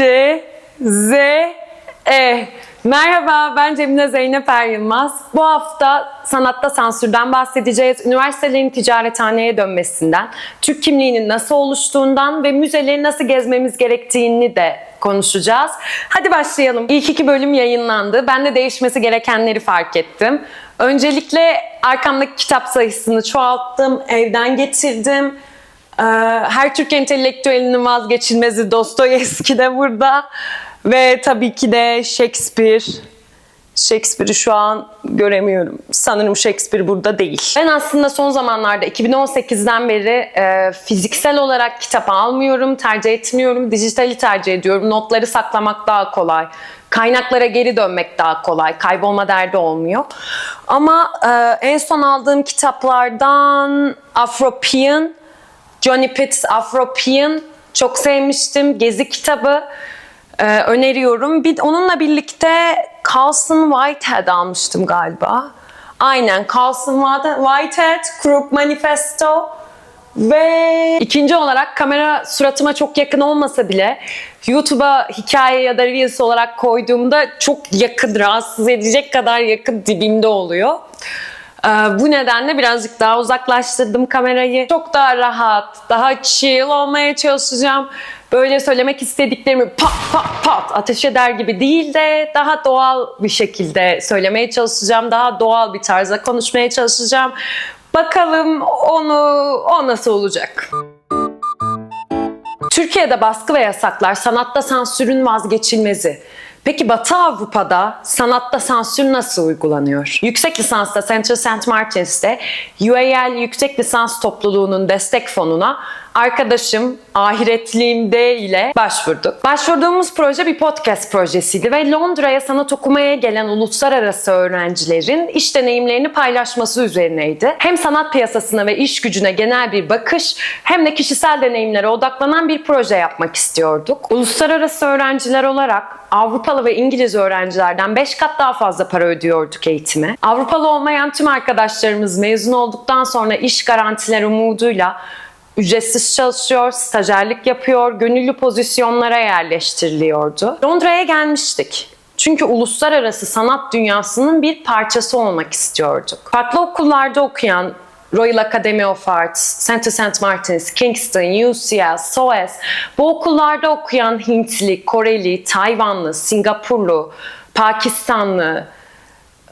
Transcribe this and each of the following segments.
C, Z, E. Merhaba, ben Cemile Zeynep Er Yılmaz. Bu hafta sanatta sansürden bahsedeceğiz. Üniversitelerin ticarethaneye dönmesinden, Türk kimliğinin nasıl oluştuğundan ve müzeleri nasıl gezmemiz gerektiğini de konuşacağız. Hadi başlayalım. İlk iki bölüm yayınlandı. Ben de değişmesi gerekenleri fark ettim. Öncelikle arkamdaki kitap sayısını çoğalttım, evden getirdim. Ee, Her Türk entelektüelinin vazgeçilmezi Dostoyevski de burada. Ve tabii ki de Shakespeare. Shakespeare'i şu an göremiyorum. Sanırım Shakespeare burada değil. Ben aslında son zamanlarda 2018'den beri e, fiziksel olarak kitap almıyorum, tercih etmiyorum. Dijitali tercih ediyorum. Notları saklamak daha kolay. Kaynaklara geri dönmek daha kolay. Kaybolma derdi olmuyor. Ama e, en son aldığım kitaplardan Afropean, Johnny Pitt's Afropean çok sevmiştim. Gezi kitabı e, öneriyorum. Bir, onunla birlikte Carlson Whitehead almıştım galiba. Aynen Carlson Whitehead, Crook Manifesto ve ikinci olarak kamera suratıma çok yakın olmasa bile YouTube'a hikaye ya da Reels olarak koyduğumda çok yakın, rahatsız edecek kadar yakın dibimde oluyor. Ee, bu nedenle birazcık daha uzaklaştırdım kamerayı. Çok daha rahat, daha chill olmaya çalışacağım. Böyle söylemek istediklerimi pat pat pat ateş eder gibi değil de daha doğal bir şekilde söylemeye çalışacağım. Daha doğal bir tarzda konuşmaya çalışacağım. Bakalım onu o nasıl olacak? Türkiye'de baskı ve yasaklar sanatta sansürün vazgeçilmezi. Peki Batı Avrupa'da sanatta sansür nasıl uygulanıyor? Yüksek lisansta Central St. Martins'te UAL Yüksek Lisans Topluluğu'nun destek fonuna arkadaşım ahiretliğimde ile başvurduk. Başvurduğumuz proje bir podcast projesiydi ve Londra'ya sanat okumaya gelen uluslararası öğrencilerin iş deneyimlerini paylaşması üzerineydi. Hem sanat piyasasına ve iş gücüne genel bir bakış hem de kişisel deneyimlere odaklanan bir proje yapmak istiyorduk. Uluslararası öğrenciler olarak Avrupalı ve İngiliz öğrencilerden 5 kat daha fazla para ödüyorduk eğitime. Avrupalı olmayan tüm arkadaşlarımız mezun olduktan sonra iş garantiler umuduyla ücretsiz çalışıyor, stajyerlik yapıyor, gönüllü pozisyonlara yerleştiriliyordu. Londra'ya gelmiştik. Çünkü uluslararası sanat dünyasının bir parçası olmak istiyorduk. Farklı okullarda okuyan Royal Academy of Arts, Central St. Martins, Kingston, UCL, SOAS, bu okullarda okuyan Hintli, Koreli, Tayvanlı, Singapurlu, Pakistanlı,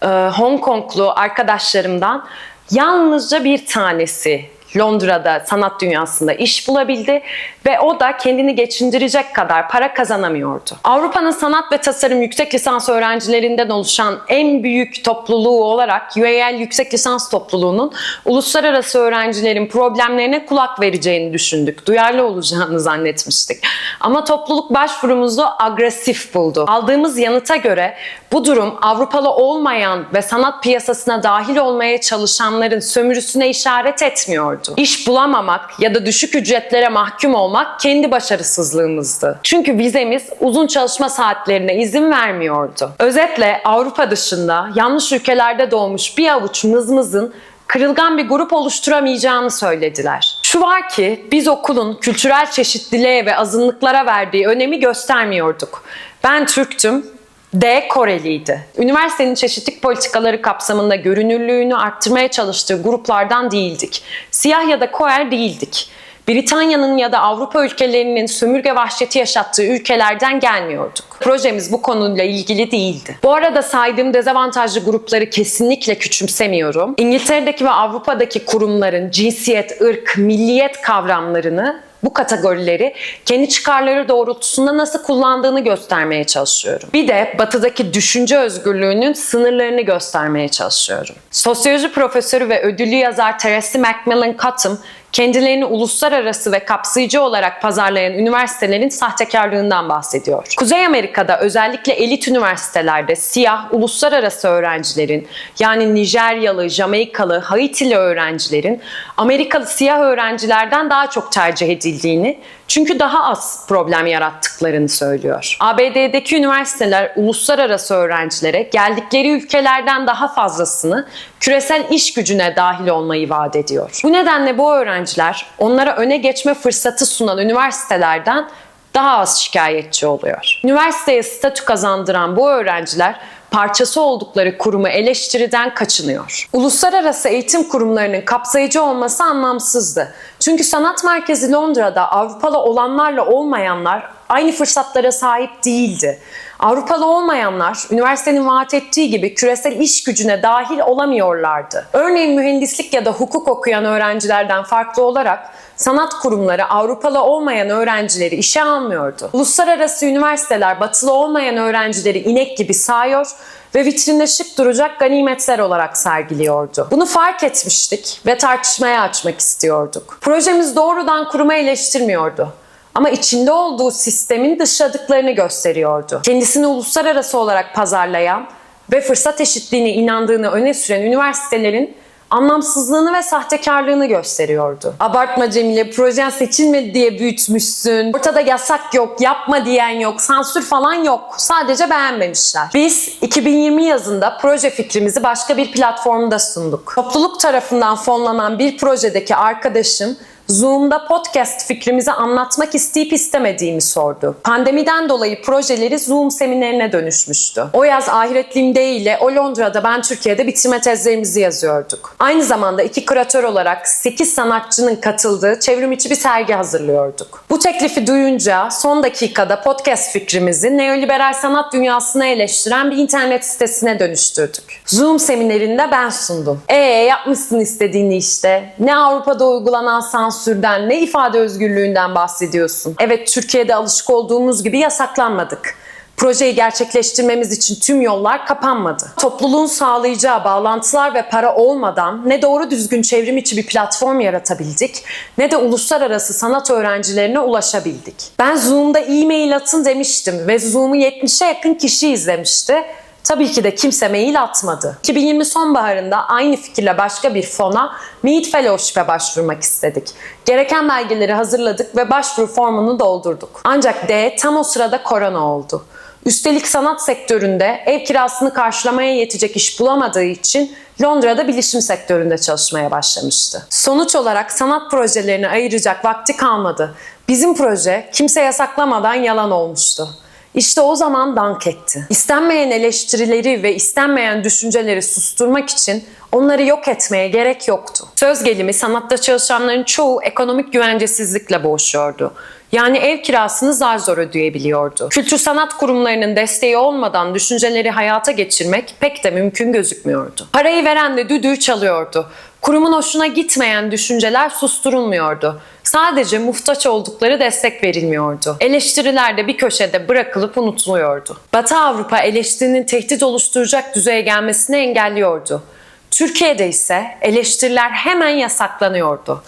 e, Hong Konglu arkadaşlarımdan yalnızca bir tanesi Londra'da sanat dünyasında iş bulabildi ve o da kendini geçindirecek kadar para kazanamıyordu. Avrupa'nın sanat ve tasarım yüksek lisans öğrencilerinden oluşan en büyük topluluğu olarak UAL Yüksek Lisans Topluluğu'nun uluslararası öğrencilerin problemlerine kulak vereceğini düşündük. Duyarlı olacağını zannetmiştik. Ama topluluk başvurumuzu agresif buldu. Aldığımız yanıta göre bu durum Avrupalı olmayan ve sanat piyasasına dahil olmaya çalışanların sömürüsüne işaret etmiyordu. İş bulamamak ya da düşük ücretlere mahkum olmak kendi başarısızlığımızdı. Çünkü vizemiz uzun çalışma saatlerine izin vermiyordu. Özetle Avrupa dışında yanlış ülkelerde doğmuş bir avuç mızmızın kırılgan bir grup oluşturamayacağını söylediler. Şu var ki biz okulun kültürel çeşitliliğe ve azınlıklara verdiği önemi göstermiyorduk. Ben Türktüm, D Koreliydi. Üniversitenin çeşitlilik politikaları kapsamında görünürlüğünü arttırmaya çalıştığı gruplardan değildik. Siyah ya da koer değildik. Britanya'nın ya da Avrupa ülkelerinin sömürge vahşeti yaşattığı ülkelerden gelmiyorduk. Projemiz bu konuyla ilgili değildi. Bu arada saydığım dezavantajlı grupları kesinlikle küçümsemiyorum. İngiltere'deki ve Avrupa'daki kurumların cinsiyet, ırk, milliyet kavramlarını bu kategorileri kendi çıkarları doğrultusunda nasıl kullandığını göstermeye çalışıyorum. Bir de batıdaki düşünce özgürlüğünün sınırlarını göstermeye çalışıyorum. Sosyoloji profesörü ve ödüllü yazar Teresi Macmillan Cottom kendilerini uluslararası ve kapsayıcı olarak pazarlayan üniversitelerin sahtekarlığından bahsediyor. Kuzey Amerika'da özellikle elit üniversitelerde siyah uluslararası öğrencilerin yani Nijeryalı, Jamaikalı, Haitili öğrencilerin Amerikalı siyah öğrencilerden daha çok tercih edildiğini çünkü daha az problem yarattıklarını söylüyor. ABD'deki üniversiteler uluslararası öğrencilere geldikleri ülkelerden daha fazlasını küresel iş gücüne dahil olmayı vaat ediyor. Bu nedenle bu öğrenciler onlara öne geçme fırsatı sunan üniversitelerden daha az şikayetçi oluyor. Üniversiteye statü kazandıran bu öğrenciler parçası oldukları kurumu eleştiriden kaçınıyor. Uluslararası eğitim kurumlarının kapsayıcı olması anlamsızdı. Çünkü sanat merkezi Londra'da Avrupalı olanlarla olmayanlar aynı fırsatlara sahip değildi. Avrupalı olmayanlar üniversitenin vaat ettiği gibi küresel iş gücüne dahil olamıyorlardı. Örneğin mühendislik ya da hukuk okuyan öğrencilerden farklı olarak sanat kurumları Avrupalı olmayan öğrencileri işe almıyordu. Uluslararası üniversiteler batılı olmayan öğrencileri inek gibi sayıyor ve vitrinde şık duracak ganimetler olarak sergiliyordu. Bunu fark etmiştik ve tartışmaya açmak istiyorduk. Projemiz doğrudan kurumu eleştirmiyordu ama içinde olduğu sistemin dışladıklarını gösteriyordu. Kendisini uluslararası olarak pazarlayan ve fırsat eşitliğine inandığını öne süren üniversitelerin anlamsızlığını ve sahtekarlığını gösteriyordu. Abartma Cemile, projen seçilmedi diye büyütmüşsün. Ortada yasak yok, yapma diyen yok, sansür falan yok. Sadece beğenmemişler. Biz 2020 yazında proje fikrimizi başka bir platformda sunduk. Topluluk tarafından fonlanan bir projedeki arkadaşım Zoom'da podcast fikrimizi anlatmak isteyip istemediğimi sordu. Pandemiden dolayı projeleri Zoom seminerine dönüşmüştü. O yaz ahiretliğimde ile o Londra'da ben Türkiye'de bitirme tezlerimizi yazıyorduk. Aynı zamanda iki küratör olarak 8 sanatçının katıldığı çevrim içi bir sergi hazırlıyorduk. Bu teklifi duyunca son dakikada podcast fikrimizi neoliberal sanat dünyasına eleştiren bir internet sitesine dönüştürdük. Zoom seminerinde ben sundum. Ee yapmışsın istediğini işte. Ne Avrupa'da uygulanan sansürden ne ifade özgürlüğünden bahsediyorsun. Evet Türkiye'de alışık olduğumuz gibi yasaklanmadık. Projeyi gerçekleştirmemiz için tüm yollar kapanmadı. Topluluğun sağlayacağı bağlantılar ve para olmadan ne doğru düzgün çevrim içi bir platform yaratabildik ne de uluslararası sanat öğrencilerine ulaşabildik. Ben Zoom'da e-mail atın demiştim ve Zoom'u 70'e yakın kişi izlemişti. Tabii ki de kimse mail atmadı. 2020 sonbaharında aynı fikirle başka bir fona Meet Fellowship'e başvurmak istedik. Gereken belgeleri hazırladık ve başvuru formunu doldurduk. Ancak D tam o sırada korona oldu. Üstelik sanat sektöründe ev kirasını karşılamaya yetecek iş bulamadığı için Londra'da bilişim sektöründe çalışmaya başlamıştı. Sonuç olarak sanat projelerine ayıracak vakti kalmadı. Bizim proje kimse yasaklamadan yalan olmuştu. İşte o zaman dank etti. İstenmeyen eleştirileri ve istenmeyen düşünceleri susturmak için onları yok etmeye gerek yoktu. Söz gelimi sanatta çalışanların çoğu ekonomik güvencesizlikle boğuşuyordu. Yani ev kirasını zar zor ödeyebiliyordu. Kültür sanat kurumlarının desteği olmadan düşünceleri hayata geçirmek pek de mümkün gözükmüyordu. Parayı veren de düdüğü çalıyordu. Kurumun hoşuna gitmeyen düşünceler susturulmuyordu. Sadece muhtaç oldukları destek verilmiyordu. Eleştiriler de bir köşede bırakılıp unutuluyordu. Batı Avrupa eleştirinin tehdit oluşturacak düzeye gelmesini engelliyordu. Türkiye'de ise eleştiriler hemen yasaklanıyordu.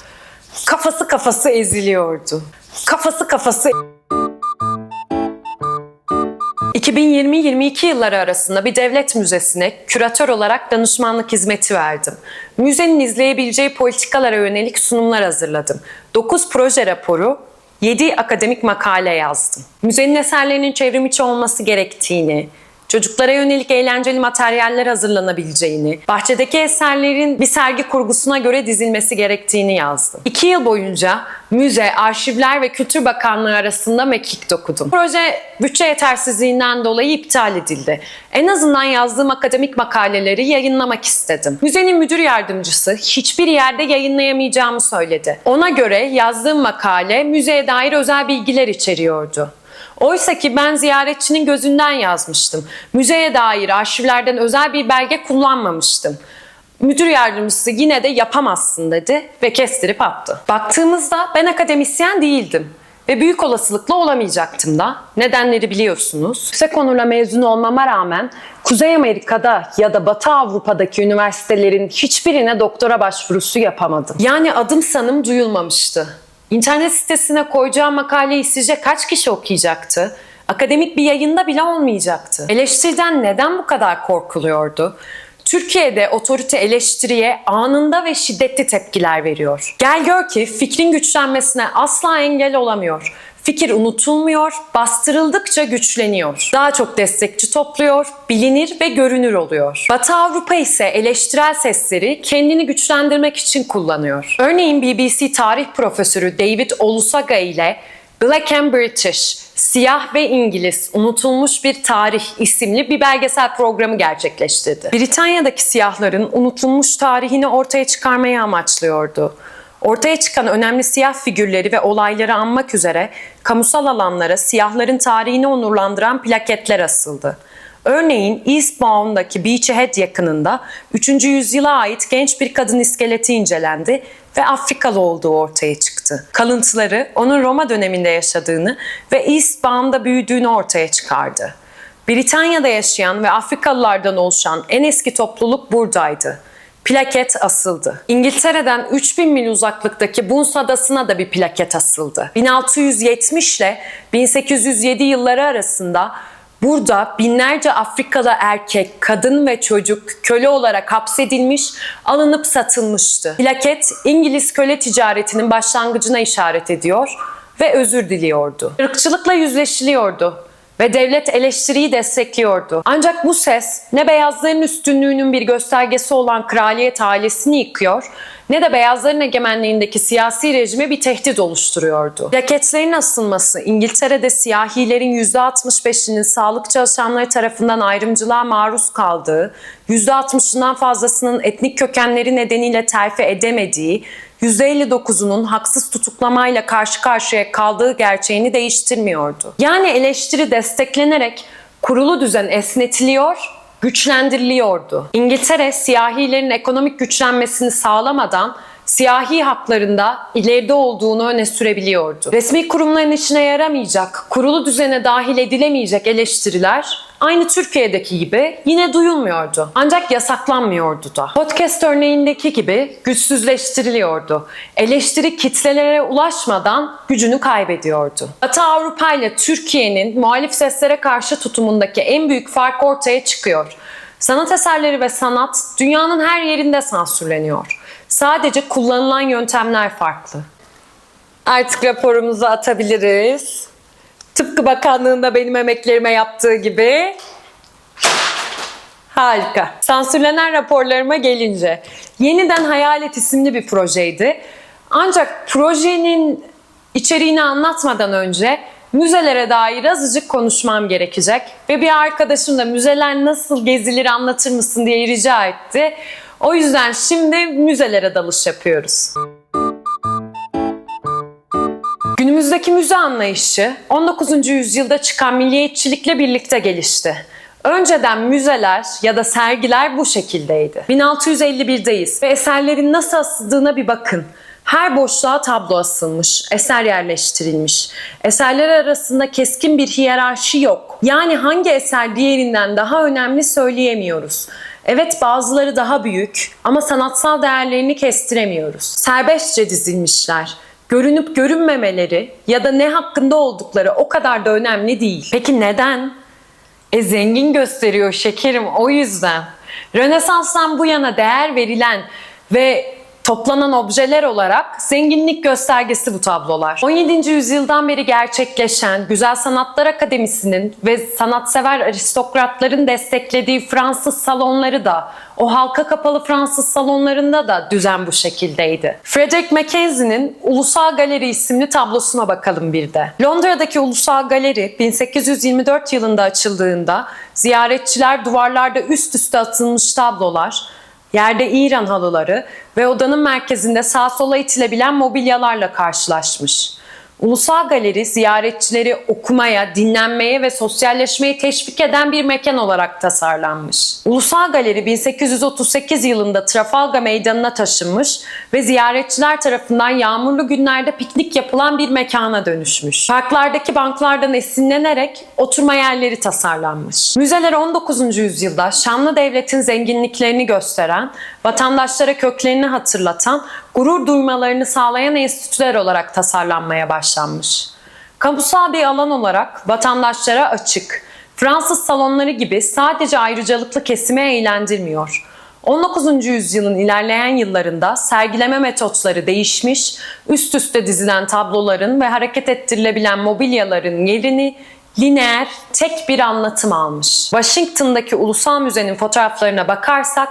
Kafası kafası eziliyordu. Kafası kafası 2020-22 yılları arasında bir devlet müzesine küratör olarak danışmanlık hizmeti verdim. Müzenin izleyebileceği politikalara yönelik sunumlar hazırladım. 9 proje raporu, 7 akademik makale yazdım. Müzenin eserlerinin çevrim içi olması gerektiğini, çocuklara yönelik eğlenceli materyaller hazırlanabileceğini, bahçedeki eserlerin bir sergi kurgusuna göre dizilmesi gerektiğini yazdım. İki yıl boyunca müze, arşivler ve kültür bakanlığı arasında mekik dokudum. Proje bütçe yetersizliğinden dolayı iptal edildi. En azından yazdığım akademik makaleleri yayınlamak istedim. Müzenin müdür yardımcısı hiçbir yerde yayınlayamayacağımı söyledi. Ona göre yazdığım makale müzeye dair özel bilgiler içeriyordu. Oysa ki ben ziyaretçinin gözünden yazmıştım. Müzeye dair arşivlerden özel bir belge kullanmamıştım. Müdür yardımcısı yine de yapamazsın dedi ve kestirip attı. Baktığımızda ben akademisyen değildim ve büyük olasılıkla olamayacaktım da. Nedenleri biliyorsunuz. Yüksek onurla mezun olmama rağmen Kuzey Amerika'da ya da Batı Avrupa'daki üniversitelerin hiçbirine doktora başvurusu yapamadım. Yani adım sanım duyulmamıştı. İnternet sitesine koyacağım makaleyi sizce kaç kişi okuyacaktı? Akademik bir yayında bile olmayacaktı. Eleştiriden neden bu kadar korkuluyordu? Türkiye'de otorite eleştiriye anında ve şiddetli tepkiler veriyor. Gel gör ki fikrin güçlenmesine asla engel olamıyor. Fikir unutulmuyor, bastırıldıkça güçleniyor. Daha çok destekçi topluyor, bilinir ve görünür oluyor. Batı Avrupa ise eleştirel sesleri kendini güçlendirmek için kullanıyor. Örneğin BBC tarih profesörü David Olusaga ile Black and British, Siyah ve İngiliz, Unutulmuş Bir Tarih isimli bir belgesel programı gerçekleştirdi. Britanya'daki siyahların unutulmuş tarihini ortaya çıkarmayı amaçlıyordu. Ortaya çıkan önemli siyah figürleri ve olayları anmak üzere kamusal alanlara siyahların tarihini onurlandıran plaketler asıldı. Örneğin Eastbourne'daki Beachhead yakınında 3. yüzyıla ait genç bir kadın iskeleti incelendi ve Afrikalı olduğu ortaya çıktı. Kalıntıları onun Roma döneminde yaşadığını ve Eastbourne'da büyüdüğünü ortaya çıkardı. Britanya'da yaşayan ve Afrikalılardan oluşan en eski topluluk buradaydı. Plaket asıldı. İngiltere'den 3000 mil uzaklıktaki Buns Adası'na da bir plaket asıldı. 1670 ile 1807 yılları arasında burada binlerce Afrikalı erkek, kadın ve çocuk köle olarak hapsedilmiş, alınıp satılmıştı. Plaket İngiliz köle ticaretinin başlangıcına işaret ediyor ve özür diliyordu. Irkçılıkla yüzleşiliyordu ve devlet eleştiriyi destekliyordu. Ancak bu ses ne beyazların üstünlüğünün bir göstergesi olan kraliyet ailesini yıkıyor ne de beyazların egemenliğindeki siyasi rejime bir tehdit oluşturuyordu. Plaketlerin asılması İngiltere'de siyahilerin %65'inin sağlık çalışanları tarafından ayrımcılığa maruz kaldığı, %60'ından fazlasının etnik kökenleri nedeniyle terfi edemediği, %59'unun haksız tutuklamayla karşı karşıya kaldığı gerçeğini değiştirmiyordu. Yani eleştiri desteklenerek kurulu düzen esnetiliyor, güçlendiriliyordu. İngiltere siyahilerin ekonomik güçlenmesini sağlamadan siyahi haklarında ileride olduğunu öne sürebiliyordu. Resmi kurumların işine yaramayacak, kurulu düzene dahil edilemeyecek eleştiriler aynı Türkiye'deki gibi yine duyulmuyordu. Ancak yasaklanmıyordu da. Podcast örneğindeki gibi güçsüzleştiriliyordu. Eleştiri kitlelere ulaşmadan gücünü kaybediyordu. Batı Avrupa ile Türkiye'nin muhalif seslere karşı tutumundaki en büyük fark ortaya çıkıyor. Sanat eserleri ve sanat dünyanın her yerinde sansürleniyor. Sadece kullanılan yöntemler farklı. Artık raporumuzu atabiliriz. Tıpkı bakanlığında benim emeklerime yaptığı gibi. Harika. Sansürlenen raporlarıma gelince. Yeniden Hayalet isimli bir projeydi. Ancak projenin içeriğini anlatmadan önce müzelere dair azıcık konuşmam gerekecek. Ve bir arkadaşım da müzeler nasıl gezilir anlatır mısın diye rica etti. O yüzden şimdi müzelere dalış yapıyoruz. Günümüzdeki müze anlayışı 19. yüzyılda çıkan milliyetçilikle birlikte gelişti. Önceden müzeler ya da sergiler bu şekildeydi. 1651'deyiz ve eserlerin nasıl asıldığına bir bakın. Her boşluğa tablo asılmış, eser yerleştirilmiş. Eserler arasında keskin bir hiyerarşi yok. Yani hangi eser diğerinden daha önemli söyleyemiyoruz. Evet bazıları daha büyük ama sanatsal değerlerini kestiremiyoruz. Serbestçe dizilmişler. Görünüp görünmemeleri ya da ne hakkında oldukları o kadar da önemli değil. Peki neden? E zengin gösteriyor şekerim o yüzden. Rönesans'tan bu yana değer verilen ve toplanan objeler olarak zenginlik göstergesi bu tablolar. 17. yüzyıldan beri gerçekleşen Güzel Sanatlar Akademisi'nin ve sanatsever aristokratların desteklediği Fransız salonları da o halka kapalı Fransız salonlarında da düzen bu şekildeydi. Frederick Mackenzie'nin Ulusal Galeri isimli tablosuna bakalım bir de. Londra'daki Ulusal Galeri 1824 yılında açıldığında ziyaretçiler duvarlarda üst üste atılmış tablolar, Yerde İran halıları ve odanın merkezinde sağ sola itilebilen mobilyalarla karşılaşmış. Ulusal Galeri ziyaretçileri okumaya, dinlenmeye ve sosyalleşmeye teşvik eden bir mekan olarak tasarlanmış. Ulusal Galeri 1838 yılında Trafalgar Meydanı'na taşınmış ve ziyaretçiler tarafından yağmurlu günlerde piknik yapılan bir mekana dönüşmüş. Parklardaki banklardan esinlenerek oturma yerleri tasarlanmış. Müzeler 19. yüzyılda Şanlı Devlet'in zenginliklerini gösteren, vatandaşlara köklerini hatırlatan, gurur duymalarını sağlayan enstitüler olarak tasarlanmaya başlanmış. Kamusal bir alan olarak vatandaşlara açık, Fransız salonları gibi sadece ayrıcalıklı kesime eğlendirmiyor. 19. yüzyılın ilerleyen yıllarında sergileme metotları değişmiş, üst üste dizilen tabloların ve hareket ettirilebilen mobilyaların yerini lineer, tek bir anlatım almış. Washington'daki Ulusal Müze'nin fotoğraflarına bakarsak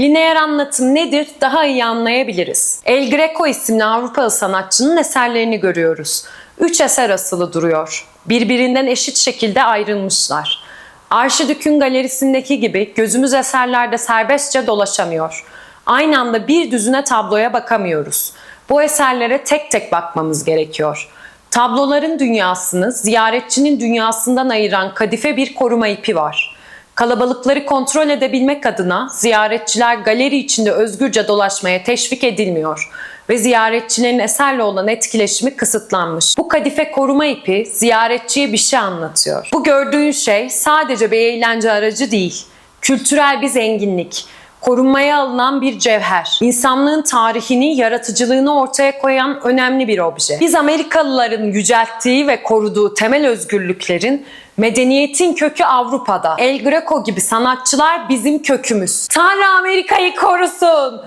lineer anlatım nedir daha iyi anlayabiliriz. El Greco isimli Avrupalı sanatçının eserlerini görüyoruz. Üç eser asılı duruyor. Birbirinden eşit şekilde ayrılmışlar. Arşidük'ün galerisindeki gibi gözümüz eserlerde serbestçe dolaşamıyor. Aynı anda bir düzüne tabloya bakamıyoruz. Bu eserlere tek tek bakmamız gerekiyor. Tabloların dünyasını ziyaretçinin dünyasından ayıran kadife bir koruma ipi var. Kalabalıkları kontrol edebilmek adına ziyaretçiler galeri içinde özgürce dolaşmaya teşvik edilmiyor ve ziyaretçilerin eserle olan etkileşimi kısıtlanmış. Bu kadife koruma ipi ziyaretçiye bir şey anlatıyor. Bu gördüğün şey sadece bir eğlence aracı değil, kültürel bir zenginlik korunmaya alınan bir cevher. İnsanlığın tarihini, yaratıcılığını ortaya koyan önemli bir obje. Biz Amerikalıların yücelttiği ve koruduğu temel özgürlüklerin medeniyetin kökü Avrupa'da. El Greco gibi sanatçılar bizim kökümüz. Tanrı Amerika'yı korusun.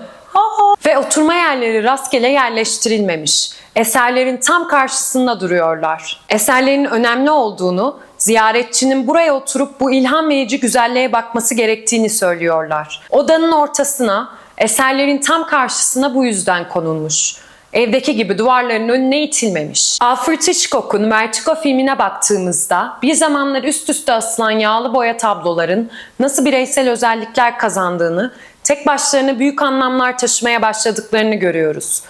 Ve oturma yerleri rastgele yerleştirilmemiş. Eserlerin tam karşısında duruyorlar. Eserlerin önemli olduğunu, ziyaretçinin buraya oturup bu ilham verici güzelliğe bakması gerektiğini söylüyorlar. Odanın ortasına, eserlerin tam karşısına bu yüzden konulmuş. Evdeki gibi duvarların önüne itilmemiş. Alfred Hitchcock'un Vertigo filmine baktığımızda bir zamanlar üst üste asılan yağlı boya tabloların nasıl bireysel özellikler kazandığını, tek başlarına büyük anlamlar taşımaya başladıklarını görüyoruz.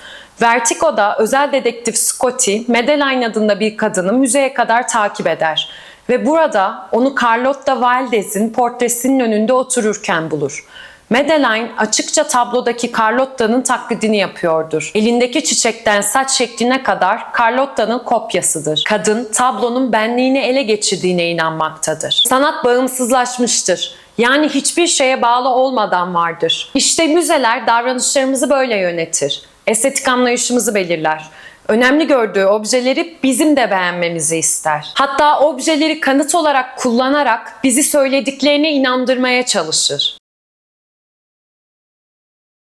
Vertigo'da özel dedektif Scotty, Madeline adında bir kadını müzeye kadar takip eder ve burada onu Carlotta Valdez'in portresinin önünde otururken bulur. Madeline açıkça tablodaki Carlotta'nın taklidini yapıyordur. Elindeki çiçekten saç şekline kadar Carlotta'nın kopyasıdır. Kadın tablonun benliğini ele geçirdiğine inanmaktadır. Sanat bağımsızlaşmıştır. Yani hiçbir şeye bağlı olmadan vardır. İşte müzeler davranışlarımızı böyle yönetir. Estetik anlayışımızı belirler. Önemli gördüğü objeleri bizim de beğenmemizi ister. Hatta objeleri kanıt olarak kullanarak bizi söylediklerine inandırmaya çalışır.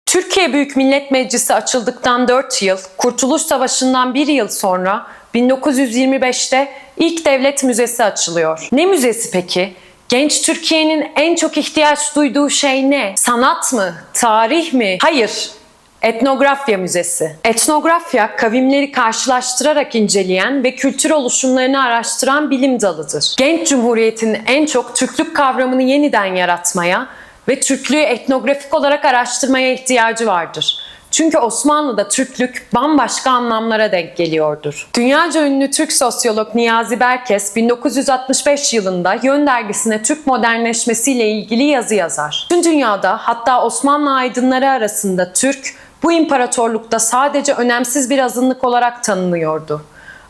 Türkiye Büyük Millet Meclisi açıldıktan 4 yıl, Kurtuluş Savaşı'ndan 1 yıl sonra 1925'te ilk devlet müzesi açılıyor. Ne müzesi peki? Genç Türkiye'nin en çok ihtiyaç duyduğu şey ne? Sanat mı? Tarih mi? Hayır, Etnografya Müzesi. Etnografya, kavimleri karşılaştırarak inceleyen ve kültür oluşumlarını araştıran bilim dalıdır. Genç Cumhuriyet'in en çok Türklük kavramını yeniden yaratmaya ve Türklüğü etnografik olarak araştırmaya ihtiyacı vardır. Çünkü Osmanlı'da Türklük bambaşka anlamlara denk geliyordur. Dünyaca ünlü Türk sosyolog Niyazi Berkes 1965 yılında Yön dergisine Türk modernleşmesiyle ilgili yazı yazar. Tüm dünyada hatta Osmanlı aydınları arasında Türk bu imparatorlukta sadece önemsiz bir azınlık olarak tanınıyordu.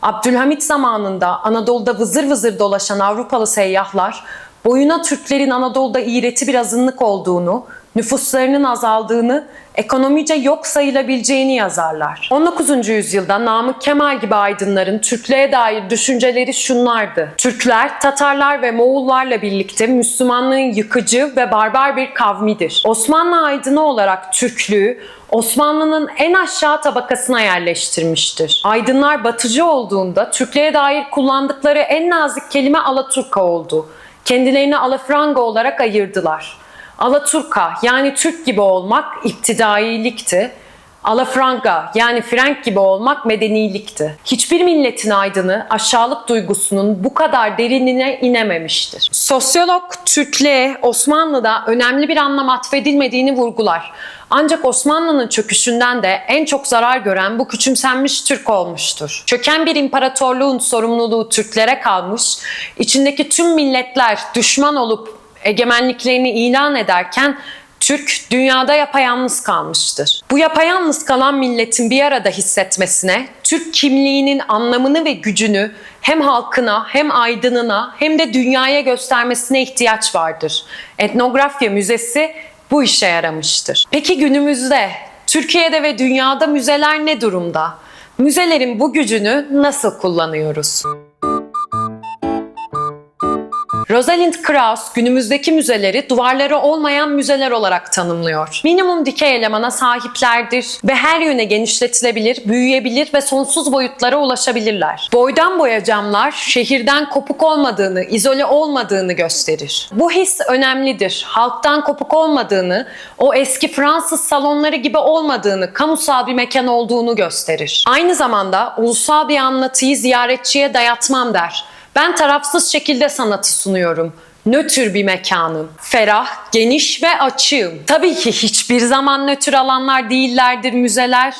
Abdülhamit zamanında Anadolu'da vızır vızır dolaşan Avrupalı seyyahlar boyuna Türklerin Anadolu'da iğreti bir azınlık olduğunu, nüfuslarının azaldığını, ekonomice yok sayılabileceğini yazarlar. 19. yüzyılda Namık Kemal gibi aydınların Türklüğe dair düşünceleri şunlardı. Türkler, Tatarlar ve Moğollarla birlikte Müslümanlığın yıkıcı ve barbar bir kavmidir. Osmanlı aydını olarak Türklüğü Osmanlı'nın en aşağı tabakasına yerleştirmiştir. Aydınlar batıcı olduğunda Türklere dair kullandıkları en nazik kelime Alaturka oldu. Kendilerini Alafranga olarak ayırdılar. Alaturka yani Türk gibi olmak iptidailikti. Alafranga yani Frank gibi olmak medenilikti. Hiçbir milletin aydını aşağılık duygusunun bu kadar derinine inememiştir. Sosyolog Türklüğe Osmanlı'da önemli bir anlam atfedilmediğini vurgular. Ancak Osmanlı'nın çöküşünden de en çok zarar gören bu küçümsenmiş Türk olmuştur. Çöken bir imparatorluğun sorumluluğu Türklere kalmış, içindeki tüm milletler düşman olup egemenliklerini ilan ederken Türk dünyada yapayalnız kalmıştır. Bu yapayalnız kalan milletin bir arada hissetmesine, Türk kimliğinin anlamını ve gücünü hem halkına hem aydınına hem de dünyaya göstermesine ihtiyaç vardır. Etnografya Müzesi bu işe yaramıştır. Peki günümüzde Türkiye'de ve dünyada müzeler ne durumda? Müzelerin bu gücünü nasıl kullanıyoruz? Rosalind Krauss günümüzdeki müzeleri duvarları olmayan müzeler olarak tanımlıyor. Minimum dikey elemana sahiplerdir ve her yöne genişletilebilir, büyüyebilir ve sonsuz boyutlara ulaşabilirler. Boydan boya camlar şehirden kopuk olmadığını, izole olmadığını gösterir. Bu his önemlidir. Halktan kopuk olmadığını, o eski Fransız salonları gibi olmadığını, kamusal bir mekan olduğunu gösterir. Aynı zamanda ulusal bir anlatıyı ziyaretçiye dayatmam der. Ben tarafsız şekilde sanatı sunuyorum. Nötr bir mekanım. Ferah, geniş ve açığım. Tabii ki hiçbir zaman nötr alanlar değillerdir müzeler.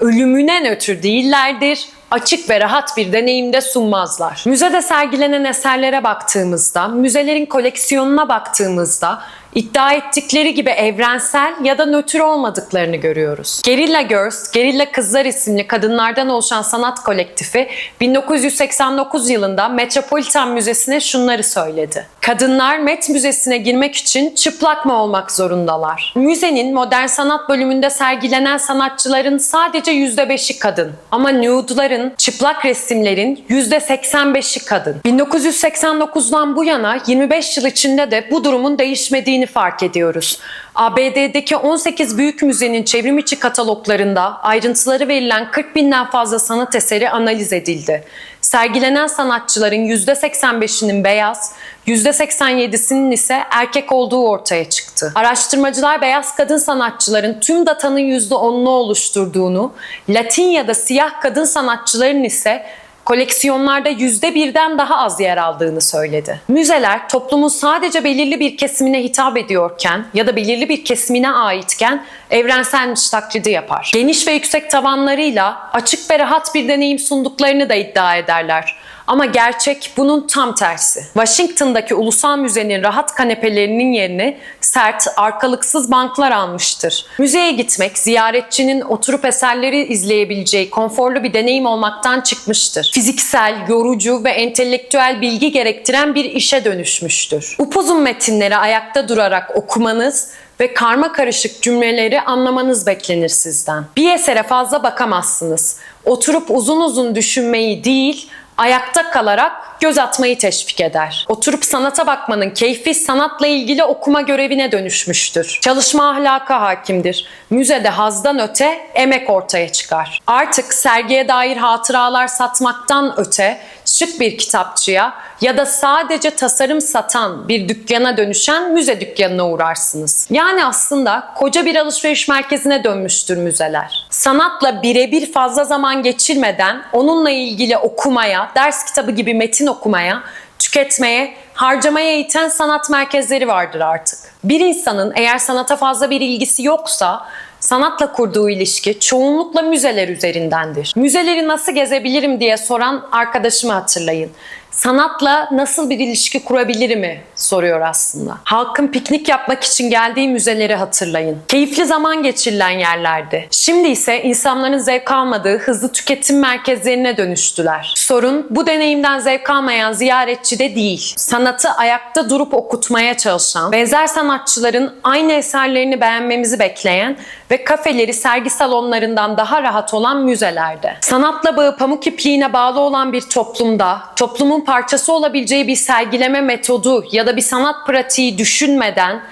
Ölümüne nötr değillerdir. Açık ve rahat bir deneyimde sunmazlar. Müzede sergilenen eserlere baktığımızda, müzelerin koleksiyonuna baktığımızda iddia ettikleri gibi evrensel ya da nötr olmadıklarını görüyoruz. Gerilla Girls, Gerilla Kızlar isimli kadınlardan oluşan sanat kolektifi 1989 yılında Metropolitan Müzesi'ne şunları söyledi. Kadınlar Met Müzesi'ne girmek için çıplak mı olmak zorundalar? Müzenin modern sanat bölümünde sergilenen sanatçıların sadece %5'i kadın. Ama nude'ların, çıplak resimlerin %85'i kadın. 1989'dan bu yana 25 yıl içinde de bu durumun değişmediğini fark ediyoruz. ABD'deki 18 büyük müzenin çevrim içi kataloglarında ayrıntıları verilen 40 binden fazla sanat eseri analiz edildi. Sergilenen sanatçıların %85'inin beyaz, %87'sinin ise erkek olduğu ortaya çıktı. Araştırmacılar beyaz kadın sanatçıların tüm datanın %10'unu oluşturduğunu, Latin ya da siyah kadın sanatçıların ise koleksiyonlarda yüzde birden daha az yer aldığını söyledi. Müzeler toplumun sadece belirli bir kesimine hitap ediyorken ya da belirli bir kesimine aitken evrenselmiş taklidi yapar. Geniş ve yüksek tavanlarıyla açık ve rahat bir deneyim sunduklarını da iddia ederler. Ama gerçek bunun tam tersi. Washington'daki Ulusal Müze'nin rahat kanepelerinin yerini sert, arkalıksız banklar almıştır. Müzeye gitmek ziyaretçinin oturup eserleri izleyebileceği konforlu bir deneyim olmaktan çıkmıştır. Fiziksel, yorucu ve entelektüel bilgi gerektiren bir işe dönüşmüştür. Upuzun metinleri ayakta durarak okumanız ve karma karışık cümleleri anlamanız beklenir sizden. Bir esere fazla bakamazsınız. Oturup uzun uzun düşünmeyi değil, ayakta kalarak göz atmayı teşvik eder. Oturup sanata bakmanın keyfi sanatla ilgili okuma görevine dönüşmüştür. Çalışma ahlaka hakimdir. Müzede hazdan öte emek ortaya çıkar. Artık sergiye dair hatıralar satmaktan öte şık bir kitapçıya ya da sadece tasarım satan bir dükkana dönüşen müze dükkanına uğrarsınız. Yani aslında koca bir alışveriş merkezine dönmüştür müzeler. Sanatla birebir fazla zaman geçirmeden onunla ilgili okumaya, ders kitabı gibi metin okumaya, tüketmeye, harcamaya iten sanat merkezleri vardır artık. Bir insanın eğer sanata fazla bir ilgisi yoksa sanatla kurduğu ilişki çoğunlukla müzeler üzerindendir. Müzeleri nasıl gezebilirim diye soran arkadaşımı hatırlayın. Sanatla nasıl bir ilişki kurabilirim soruyor aslında. Halkın piknik yapmak için geldiği müzeleri hatırlayın. Keyifli zaman geçirilen yerlerdi. Şimdi ise insanların zevk almadığı hızlı tüketim merkezlerine dönüştüler. Sorun bu deneyimden zevk almayan ziyaretçide değil. Sanatı ayakta durup okutmaya çalışan, benzer sanatçıların aynı eserlerini beğenmemizi bekleyen ve kafeleri sergi salonlarından daha rahat olan müzelerde. Sanatla bağı pamuk ipliğine bağlı olan bir toplumda, toplumun parçası olabileceği bir sergileme metodu ya da bir sanat pratiği düşünmeden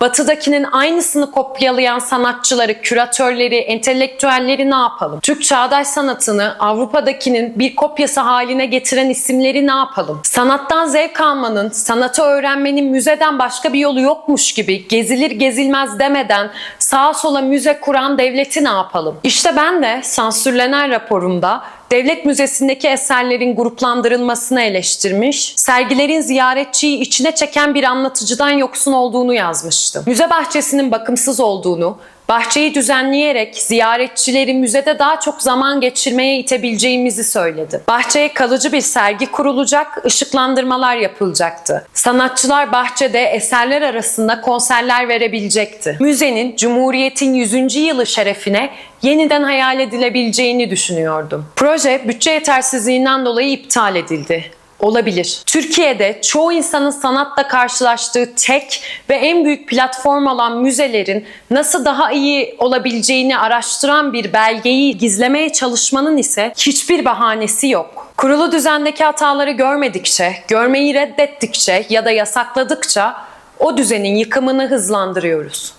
Batıdakinin aynısını kopyalayan sanatçıları, küratörleri, entelektüelleri ne yapalım? Türk çağdaş sanatını Avrupa'dakinin bir kopyası haline getiren isimleri ne yapalım? Sanattan zevk almanın, sanatı öğrenmenin müzeden başka bir yolu yokmuş gibi gezilir gezilmez demeden sağa sola müze kuran devleti ne yapalım? İşte ben de sansürlenen raporumda Devlet Müzesi'ndeki eserlerin gruplandırılmasını eleştirmiş, sergilerin ziyaretçiyi içine çeken bir anlatıcıdan yoksun olduğunu yazmıştım. Müze bahçesinin bakımsız olduğunu, bahçeyi düzenleyerek ziyaretçileri müzede daha çok zaman geçirmeye itebileceğimizi söyledi. Bahçeye kalıcı bir sergi kurulacak, ışıklandırmalar yapılacaktı. Sanatçılar bahçede eserler arasında konserler verebilecekti. Müzenin Cumhuriyet'in 100. yılı şerefine yeniden hayal edilebileceğini düşünüyordum. Proje bütçe yetersizliğinden dolayı iptal edildi. Olabilir. Türkiye'de çoğu insanın sanatla karşılaştığı tek ve en büyük platform olan müzelerin nasıl daha iyi olabileceğini araştıran bir belgeyi gizlemeye çalışmanın ise hiçbir bahanesi yok. Kurulu düzendeki hataları görmedikçe, görmeyi reddettikçe ya da yasakladıkça o düzenin yıkımını hızlandırıyoruz.